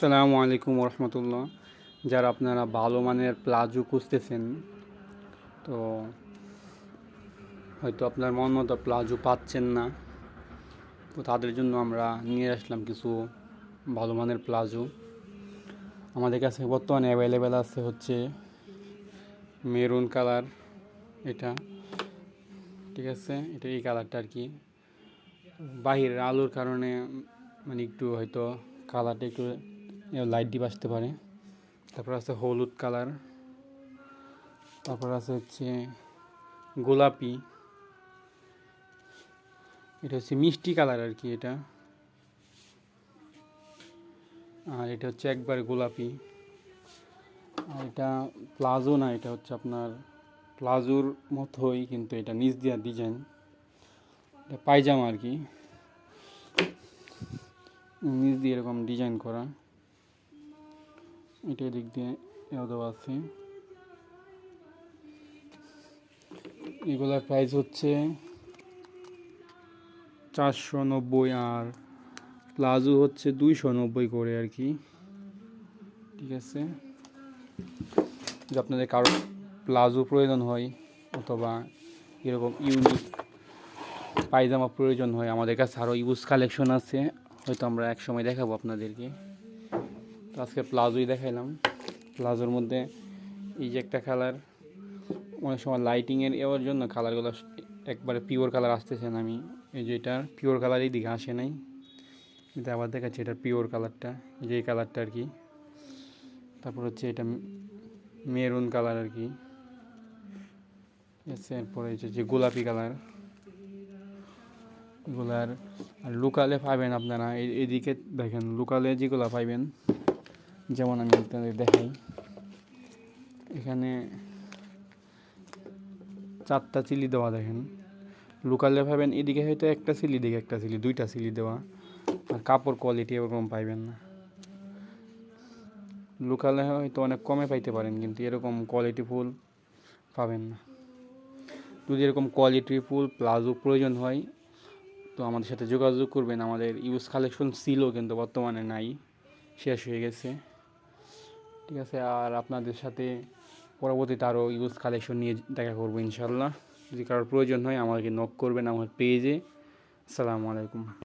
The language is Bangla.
সালামু আলাইকুম রহমতুল্লাহ যারা আপনারা ভালো মানের প্লাজো খুঁজতেছেন, তো হয়তো আপনার মন মতো প্লাজো পাচ্ছেন না, তো তাদের জন্য আমরা নিয়ে আসলাম কিছু ভালো মানের প্লাজো। আমাদের কাছে বর্তমানে অ্যাভেলেবেল আছে হচ্ছে মেরুন কালার, এটা, ঠিক আছে? এটা এই কালারটা আর কি। বাহিরের আলোর কারণে মানে একটু হয়তো কালারটা একটু লাইট ডিপ আসতে পারে। তারপর আছে হলুদ কালার তারপর আছে হচ্ছে গোলাপি। এটা হচ্ছে মিষ্টি কালার আর কি এটা। আর এটা হচ্ছে একবার গোলাপি। আর এটা প্লাজো না, এটা হচ্ছে আপনার প্লাজোর মতোই, কিন্তু এটা নিচ দেওয়ার ডিজাইন এটা পায়জামা আর কি। নিচ দিয়ে এরকম ডিজাইন করা। এটা দিক দিয়ে দেওয়া আছে। এগুলার প্রাইস হচ্ছে চারশো নব্বই আর প্লাজো হচ্ছে দুইশো নব্বই করে আর কি। ঠিক আছে? যদি আপনাদের কারও প্লাজো প্রয়োজন হয় অথবা এরকম ইউনিক পায়জামা প্রয়োজন হয়, আমাদের কাছে আরও ইউজ কালেকশন আছে। হয়তো আমরা এক সময় দেখাবো আপনাদেরকে। আজকে প্লাজোই দেখাইলাম। প্লাজোর মধ্যে এই যে একটা কালার অনেক সময় লাইটিংয়ের এওয়ার জন্য কালারগুলো একবারে পিওর কালার আসতেছে না আমি। এই যে এটার পিওর কালার এই দিকে আসে নাই। কিন্তু আবার দেখাচ্ছি, এটার পিওর কালারটা যে কালারটা আর কি। তারপর হচ্ছে এটা মেরুন কালার আর কি। এরপরে যে গোলাপি কালার এগুলার আর লোকালে পাবেন আপনারা এদিকে দেখেন লোকালে যেগুলো পাইবেন। যেমন আমি আপনাদের দেখাই, এখানে চারটা চিলি দেওয়া দেখেন। লোকালে পাবেন এদিকে হয়তো একটা সিলি দিকে একটা চিলি, দুইটা চিলি দেওয়া। আর কাপড় কোয়ালিটি এরকম পাইবেন না। লোকালে হয়তো অনেক কমে পাইতে পারেন, কিন্তু এরকম কোয়ালিটি ফুল পাবেন না। যদি এরকম কোয়ালিটি ফুল প্লাজো প্রয়োজন হয়, তো আমাদের সাথে যোগাযোগ করবেন। আমাদের ইউজ কালেকশন ছিল কিন্তু বর্তমানে নাই, শেষ হয়ে গেছে। ঠিক আছে, আর আপনাদের সাথে পরবর্তীতে আরও ইউজ কালেকশন নিয়ে দেখা করব ইনশাল্লাহ যদি কারোর প্রয়োজন হয় আমাকে নক করবেন আমার পেজে আসসালামু আলাইকুম।